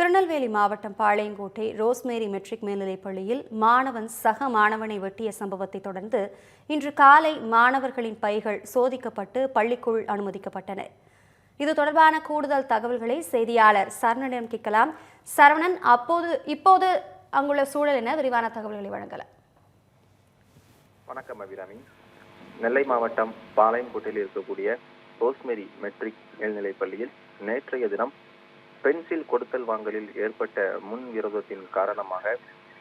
திருநெல்வேலி மாவட்டம் Palayamkottai rosemary matric மேல்நிலைப் பள்ளியில் மாணவன் சக மாணவனை வெட்டிய சம்பவத்தை தொடர்ந்து இன்று காலை மாணவர்களின் பைகள் சோதிக்கப்பட்டு பள்ளிக்குள் அனுமதிக்கப்பட்டன இது தொடர்பான கூடுதல் தகவல்களை செய்தியாளர் சரணனிடம் கேட்கலாம். சரவணன் அப்போது இப்போது அங்குள்ள சூழல் என விரிவான தகவல்களை வழங்கலாம். வணக்கம் அபிராமி. நெல்லை மாவட்டம் பாளையங்கோட்டையில் இருக்கக்கூடிய ரோஸ்மேரி மெட்ரிக் மேல்நிலைப் பள்ளியில் நேற்றைய தினம் பென்சில் கொடுத்தல் வாங்கலில் ஏற்பட்ட முன் விரோதத்தின் காரணமாக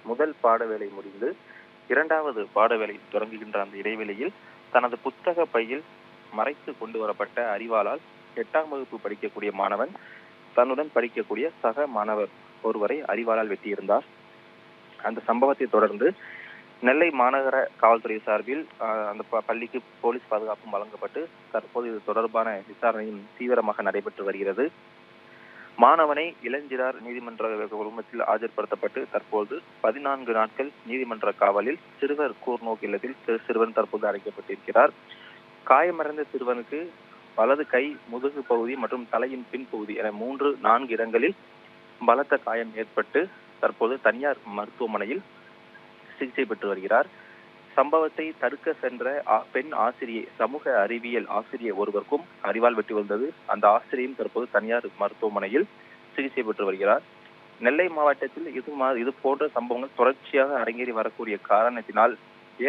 முதல் பாடவேளை முடிந்து இரண்டாவது பாடவேளை தொடங்குகின்ற அந்த இடைவெளியில் தனது புத்தக பையில் மறைத்து கொண்டு வரப்பட்ட அறிவாளால் எட்டாம் வகுப்பு படிக்கக்கூடிய மாணவன் தன்னுடன் படிக்கக்கூடிய சக மாணவர் ஒருவரை அறிவாளால் வெட்டியிருந்தார். அந்த சம்பவத்தை தொடர்ந்து நெல்லை மாநகர காவல்துறை சார்பில் ஆஹ், அந்த ப- பள்ளிக்கு போலீஸ் பாதுகாப்பும் வழங்கப்பட்டு தற்போது இது தொடர்பான விசாரணையும் தீவிரமாக நடைபெற்று வருகிறது. மாணவனை இளஞ்சிறார் நீதிமன்ற குழுமத்தில் ஆஜர்படுத்தப்பட்டு தற்போது பதினான்கு நாட்கள் நீதிமன்ற காவலில் சிறுவர் கூர்நோக்கு இல்லத்தில் சிறுவன் தற்போது அடைக்கப்பட்டிருக்கிறார். காயமடைந்த சிறுவனுக்கு வலது கை முதுகு பகுதி மற்றும் தலையின் பின்பகுதி என மூன்று நான்கு இடங்களில் பலத்த காயம் ஏற்பட்டு தற்போது தனியார் மருத்துவமனையில் சிகிச்சை பெற்று வருகிறார். சம்பவத்தை தடுக்க சென்ற பெண் ஆசிரியை சமூக அறிவியல் ஆசிரியர் ஒருவருக்கும் அறிவால் வெட்டி வந்தது. அந்த ஆசிரியரும் தற்போது தனியார் மருத்துவமனையில் சிகிச்சை பெற்று வருகிறார். நெல்லை மாவட்டத்தில் இது மா இது போன்ற சம்பவங்கள் தொடர்ச்சியாக அரங்கேறி வரக்கூடிய காரணத்தினால்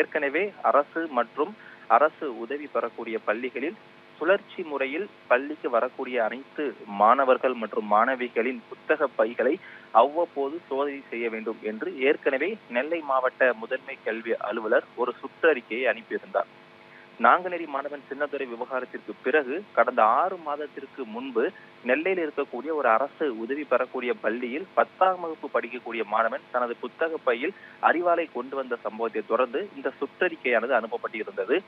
ஏற்கனவே அரசு மற்றும் அரசு உதவி பெறக்கூடிய பள்ளிகளில் சுழற்சி முறையில் பள்ளிக்கு வரக்கூடிய அனைத்து மாணவர்கள் மற்றும் மாணவிகளின் புத்தக பைகளை அவ்வப்போது சோதனை செய்ய வேண்டும் என்று ஏற்கனவே நெல்லை மாவட்ட முதன்மை கல்வி அலுவலர் ஒரு சுற்றறிக்கையை அனுப்பியிருந்தார். நாங்குநேரி மாணவன் சின்னதுரை விவகாரத்திற்கு பிறகு கடந்த ஆறு மாதத்திற்கு முன்பு நெல்லையில் இருக்கக்கூடிய ஒரு அரசு உதவி பெறக்கூடிய பள்ளியில் பத்தாம் வகுப்பு படிக்கக்கூடிய மாணவன் தனது புத்தக பையில் அறிவாலை கொண்டு வந்த சம்பவத்தை தொடர்ந்து இந்த சுற்றறிக்கையானது அனுப்பப்பட்டிருந்தது.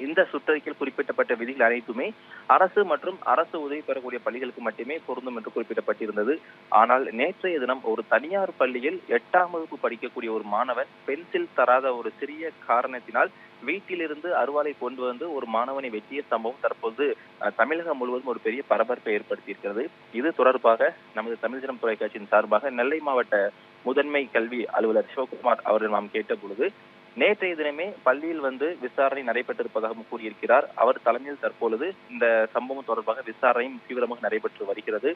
இந்த சுற்றறிக்கையில் குறிப்பிட்டப்பட்ட விதிகள் அனைத்துமே அரசு மற்றும் அரசு உதவி பெறக்கூடிய பள்ளிகளுக்கு மட்டுமே பொருந்தும் என்று குறிப்பிடப்பட்டிருந்தது. ஆனால் நேற்றைய தினம் ஒரு தனியார் பள்ளியில் எட்டாம் வகுப்பு படிக்கக்கூடிய ஒரு மாணவன் பென்சில் தராத ஒரு சிறிய காரணத்தினால் வீட்டிலிருந்து அருவாளை கொண்டு வந்து ஒரு மாணவனை வெட்டிய சம்பவம் தற்போது அஹ், தமிழகம் முழுவதும் ஒரு பெரிய பரபரப்பை ஏற்படுத்தியிருக்கிறது. இது தொடர்பாக நமது தமிழ்தினம் தொலைக்காட்சியின் சார்பாக நெல்லை மாவட்ட முதன்மை கல்வி அலுவலர் சிவகுமார் அவர்கள் நாம் கேட்ட பொழுது நேற்றைய தினமே பள்ளியில் வந்து விசாரணை நடைபெற்றிருப்பதாகவும் கூறியிருக்கிறார். அவர் தலைமையில் தற்பொழுது இந்த சம்பவம் தொடர்பாக விசாரணையும் தீவிரமாக நடைபெற்று வருகிறது.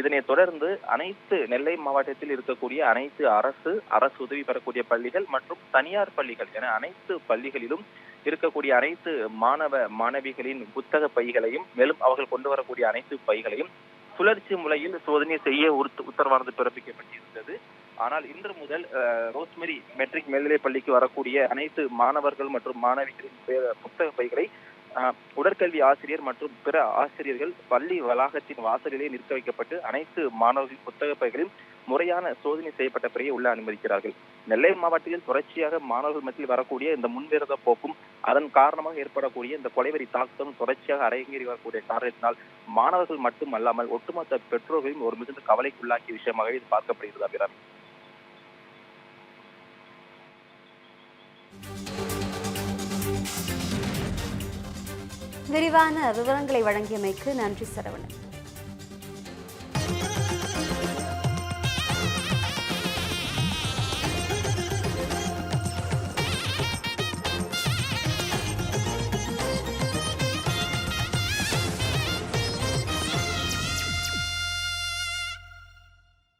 இதனைத் தொடர்ந்து அனைத்து நெல்லை மாவட்டத்தில் இருக்கக்கூடிய அனைத்து அரசு அரசு உதவி பெறக்கூடிய பள்ளிகள் மற்றும் தனியார் பள்ளிகள் என அனைத்து பள்ளிகளிலும் இருக்கக்கூடிய அனைத்து மாணவ மாணவிகளின் புத்தக பைகளையும் மேலும் அவர்கள் கொண்டு வரக்கூடிய அனைத்து பைகளையும் சுழற்சி முறையில் சோதனை செய்ய உத்தரவானது பிறப்பிக்கப்பட்டது ஆனால் இன்று முதல் ரோஸ்மெரி மெட்ரிக் மேல்நிலைப் பள்ளிக்கு வரக்கூடிய அனைத்து மாணவர்கள் மற்றும் மாணவிகளின் புத்தக பைகளை உடற்கல்வி ஆசிரியர் மற்றும் பிற ஆசிரியர்கள் பள்ளி வளாகத்தின் வாசலிலே நிற்க வைக்கப்பட்டு அனைத்து மாணவர்களின் புத்தக பைகளில் முறையான சோதனை செய்யப்பட்ட பிறகு உள்ள அனுமதிக்கிறார்கள். நெல்லை மாவட்டத்தில் தொடர்ச்சியாக மாணவர்கள் மத்தியில் வரக்கூடிய இந்த முன்விரத போக்கும் அதன் காரணமாக ஏற்படக்கூடிய இந்த கொலைவெறி தாக்கத்தும் தொடர்ச்சியாக அரங்கேறி வரக்கூடிய காரணத்தினால் மாணவர்கள் மட்டும் அல்லாமல் ஒட்டுமொத்த பெற்றோர்களையும் ஒரு மிகுந்த கவலைக்குள்ளாக்கிய விஷயமாகவே இது பார்க்கப்படுகிறது அபிராமி. விரிவான விவரங்களை வழங்கியமைக்கு நன்றி சரவணன்.